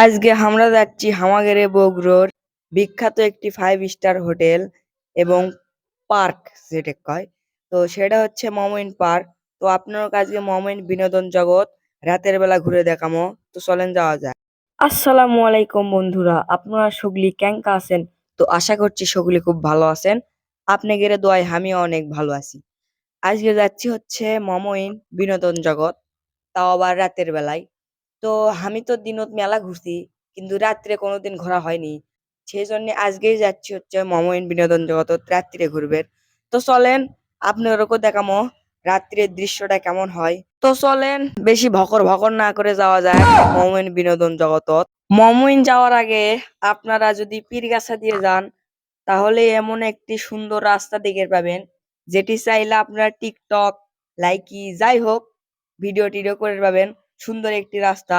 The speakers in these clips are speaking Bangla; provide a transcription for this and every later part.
আজকে আমরা যাচ্ছি হামাগেরে বগুড়োর বিখ্যাত একটি ফাইভ স্টার হোটেল এবং পার্ক যেটা কয়। তো সেটা হচ্ছে মমইন পার্ক। তো আপনার আজকে মমইন বিনোদন জগৎ, রাতের বেলা ঘুরে দেখামো। তো চলেন যাওয়া যায় আসসালামু আলাইকুম বন্ধুরা, আপনারা সগলি ক্যাঙ্কা আছেন? তো আশা করছি সগলি খুব ভালো আছেন। আপনি গেলে দোয়ায় আমিও অনেক ভালো আছি। আজকে যাচ্ছি হচ্ছে মমইন বিনোদন জগৎ, তাও আবার রাতের বেলায়। তো আমি তো দিনত মেলা ঘুরছি, কিন্তু রাত্রে কোনোদিন ঘোরা হয়নি। সেই জন্য আজকেই যাচ্ছি হচ্ছে মমইন বিনোদন জগৎ রাত্রে ঘুরবেন তো চলেন, আপনাদেরকেও দেখামো রাত্রের দৃশ্যটা কেমন হয়। তো চলেন, বেশি ভকর ভকর না করে যাওয়া যায় মমইন বিনোদন জগৎ মমইন যাওয়ার আগে আপনারা যদি পীরগাছা দিয়ে যান, তাহলে এমন একটি সুন্দর রাস্তা দেখে পাবেন, যেটি চাইলে আপনারা টিকটক, লাইকি, যাই হোক, ভিডিও টিডিও করে পাবেন। সুন্দর একটি রাস্তা।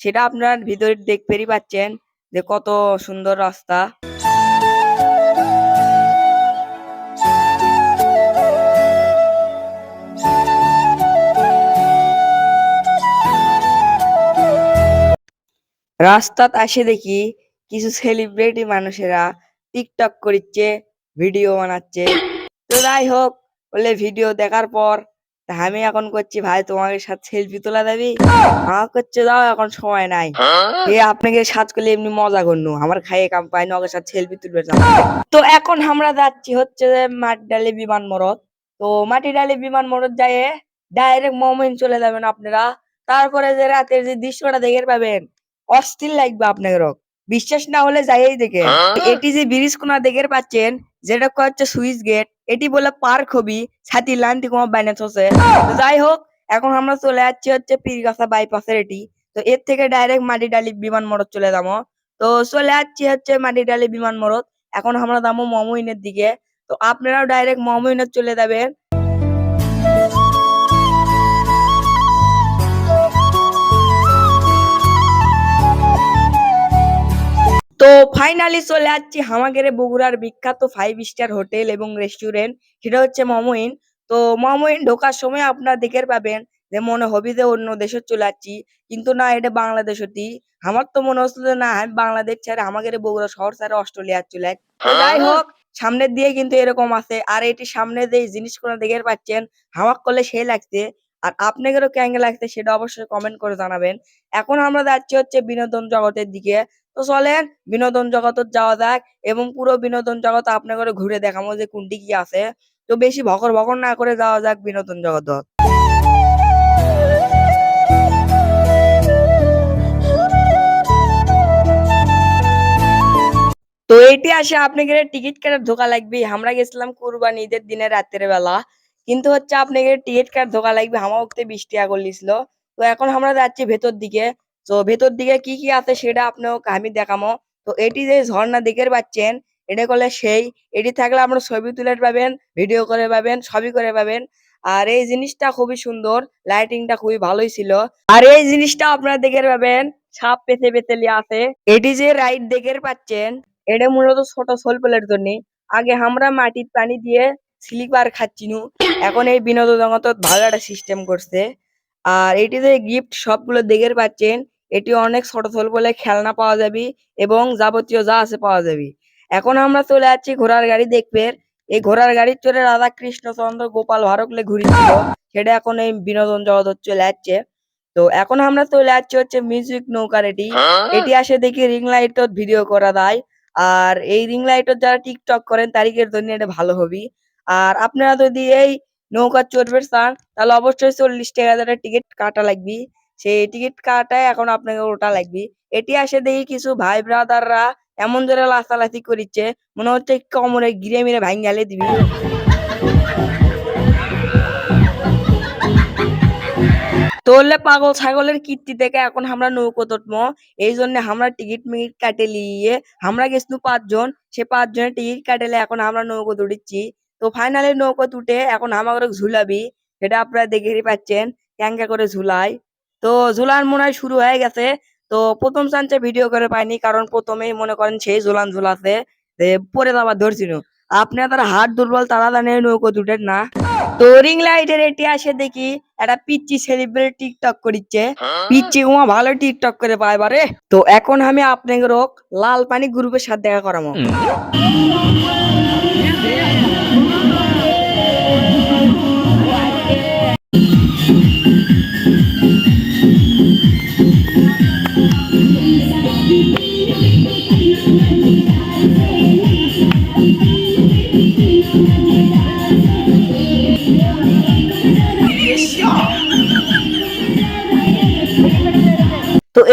সেটা আপনার ভিতরে দেখতেই পাচ্ছেন যে কত সুন্দর রাস্তা। রাস্তাত আসে দেখি কিছু সেলিব্রিটি মানুষেরা টিকটক করছে ভিডিও বানাচ্ছে। তো যাই হোক, বলে ভিডিও দেখার পর তা আমি এখন করছি, ভাই, তোমাকে সাথে সেলফি তোলা যাবি আমার করছে যাও এখন সময় নাই। এ, আপনাকে সাজ করলে এমনি মজা করনু। আমার খাইয়ে কাম পাই না, ওকে সাথে সেলফি তুলবে তো এখন আমরা যাচ্ছি হচ্ছে যে মাটি ডালি বিমান মরদ তো মাটি ডালি বিমান মরদ যায় ডাইরেক্ট মোমেন্ট চলে যাবেন আপনারা। তারপরে যে রাতের যে দৃশ্যটা দেখে পাবেন, অস্থির লাগবে আপনাদের বিশ্বাস না হলে যাইই দেখে। এটি যে ব্রিজ কোনা দেখে পাচ্ছেন, যেটা হচ্ছে সুইচ গেট এটি বলে পার্ক হবি ছাতি থেকে কোনো বাইনাস হচ্ছে যাই হোক, এখন আমরা চলে যাচ্ছি হচ্ছে পীরগাছা বাইপাসের এটি। তো এর থেকে ডাইরেক্ট মাটি ডালি বিমান মরদ চলে যাব। তো চলে যাচ্ছি হচ্ছে মাটি ডালি বিমান মরদ এখন আমরা যাব মমইনের দিকে। তো আপনারাও ডাইরেক্ট মমইনের চলে যাবেন। তো ফাইনালি চলে আসছি হামাগেরে বগুড়ার বিখ্যাত ফাইভ স্টার হোটেল এবং রেস্টুরেন্ট সেটা হচ্ছে মমইন। তো মমইন ঢোকার সময় আপনারা দেখে পাবেন যে মনে হবি যে অন্য দেশে চলে যাচ্ছি কিন্তু না এটা বাংলাদেশ হতি আমার তো মনে হচ্ছে না আমি বাংলাদেশ ছেড়ে আমাদের বগুড়া শহর ছেড়ে অস্ট্রেলিয়া চলে যাই। তো হোক সামনের দিয়ে কিন্তু এরকম আছে আর এটি সামনে যে জিনিসগুলো দেখে পাচ্ছেন হামাক করলে সেই লাগছে। আর আপনাদেরও কেঙ্গে লাগছে সেটা অবশ্যই কমেন্ট করে জানাবেন। এখন আমরা যাচ্ছি হচ্ছে বিনোদন জগতের দিকে। তো চলেন বিনোদন জগতে যাওয়া যাক এবং পুরো বিনোদন জগৎ আপনাকে ঘুরে দেখাবো যে কোনটি কি আছে। তো বেশি ভকর ভকর না করে যাওয়া যাক বিনোদন জগৎ। তো এটি আসে আপনাকে টিকিট কাটার ধোকা লাগবে। আমরা গেছিলাম কুরবানি ঈদের দিনে রাতের বেলা। কিন্তু হচ্ছে আপনাকে টিকিট কাটার ধোকা লাগবে আমার ওখানে বৃষ্টি আগর লিছিল তো এখন আমরা যাচ্ছি ভেতর দিকে। তো ভেতর দিকে কি কি আছে সেটা আপনাকে আমি দেখামো। তো এটি যে ঝর্ণা দেখে পাচ্ছেন, এটা করলে সেই, এটি থাকলে আপনারা ছবি তুলে পাবেন ভিডিও করে পাবেন, সবই করে পাবেন। আর এই জিনিসটা খুবই সুন্দর লাইটিংটা খুবই ভালোই ছিল। আর এই জিনিসটা আপনারা দেখে পাবেন, সাপ পেতে পেতে আছে। এটি যে রাইড দেখে পাচ্ছেন, এটা মূলত ছোট সোলপলের জন্য। আগে আমরা মাটির পানি দিয়ে স্লিপার খাচ্ছিনু। এখন এই বিনোদন জগত ভালো একটা সিস্টেম করছে। আর এটি যে গিফট সবগুলো দেখে পাচ্ছেন, এটি অনেক ছোট ছোট বলে খেলনা পাওয়া যাবে এবং যাবতীয় যা আছে পাওয়া যাবে। এখন আমরা চলে যাচ্ছি ঘোড়ার গাড়ি দেখবে এই ঘোড়ার গাড়ির চড়ে রাধা কৃষ্ণচন্দ্র গোপাল ভারকলে ঘুরেছিল। সেটা এখন এই বিনোদন জগৎ চলে যাচ্ছে। তো এখন আমরা চলে যাচ্ছি হচ্ছে মিউজিক নৌকার এটি। এটি আসে দেখি রিং লাইট ভিডিও করা দেয়। আর এই রিং লাইট যারা টিকটক করেন তারিখের জন্য এটা ভালো হবে। আর আপনারা যদি এই নৌকা চড়বে চান তাহলে অবশ্যই চল্লিশ টাকা করে টিকিট কাটা লাগবে। সেই টিকিট কাটায় এখন আপনাকে ওটা লাগবে। এটি আসে দেখি কিছু ভাই ব্রাদাররা এমন জোরে লাফালাফি করিচ্ছে, মনে হচ্ছে কোমরে গিরে মিরে ভাঙ্গালে দিবি। তোলে পাগল ছাগলের কীর্তি থেকে এখন আমরা নৌকো তুটবো এই জন্য আমরা টিকিট মিকিট কাটে লিয়ে, আমরা গেছিলাম পাঁচজন, সে পাঁচজনের টিকিট কাটেলে এখন আমরা নৌকো তুটিচ্ছি তো ফাইনালি নৌকো তুটে এখন আমাকে ঝুলাবি সেটা আপনারা দেখেই পাচ্ছেন ক্যাঙ্কা করে ঝুলাই। তো ঝুলান মনে হয় শুরু হয়ে গেছে। তো প্রথম চান্সে ভিডিও করে পাইনি কারণ প্রথমেই মনে করেন সেই ঝুলান ঝুলাছে যে পরে যাবার ধরছিল। আপনার তারা হাট দুর্বল তারা জানে নৌকো দুটের না। তো রিং লাইটের এটি আসে দেখি একটা পিচ্চি সেলিব্রিটি টিকটক করিচ্ছে। পিচ্চি উমা ভালো টিকটক করে পায় বারে। তো এখন আমি আপনাকে রোক লাল পানি গ্রুপের সাথে দেখা করামো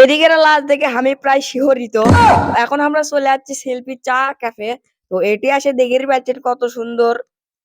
এদিকের লাস্ট দেখে আমি প্রায় শিহরিত। এখন আমরা চলে যাচ্ছি সেলফি চা ক্যাফে। তো এটি আসে দেখের পাচ্ছেন কত সুন্দর।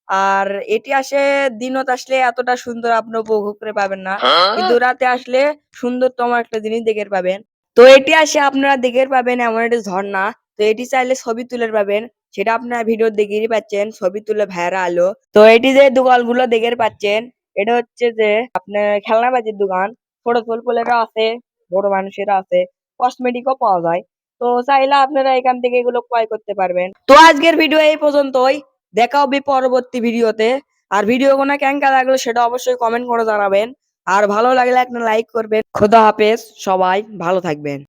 আর এটি আসে দিনত আসলে এতটা সুন্দর আপনি উপভোগ করে পাবেন না। কিন্তু রাতে আসলে সুন্দরতম একটা জিনিস দেখে পাবেন। তো এটি আসে আপনারা দেখে পাবেন এমন একটি ঝর্ণা। তো এটি চাইলে ছবি তুলে পাবেন। সেটা আপনারা ভিডিও দেখেই পাচ্ছেন ছবি তুলে ভাইরা আলো। তো এটি যে দোকানগুলো দেখে পাচ্ছেন এটা হচ্ছে যে আপনার খেলনা বাজির দোকান ছোট ছোট পোলেরা আছে। বড় মানুষেরা আছে কসমেটিকও পাওয়া যায়। তো চাইলে আপনারা এখান থেকে এগুলো ক্রয় করতে পারবেন। তো আজকের ভিডিও এই পর্যন্তই। দেখা হবে পরবর্তী ভিডিওতে আর ভিডিও কোনো কেঙ্কা লাগল সেটা অবশ্যই কমেন্ট করে জানাবেন। আর ভালো লাগলে একটা লাইক করবেন। খোদা হাফেজ, সবাই ভালো থাকবেন।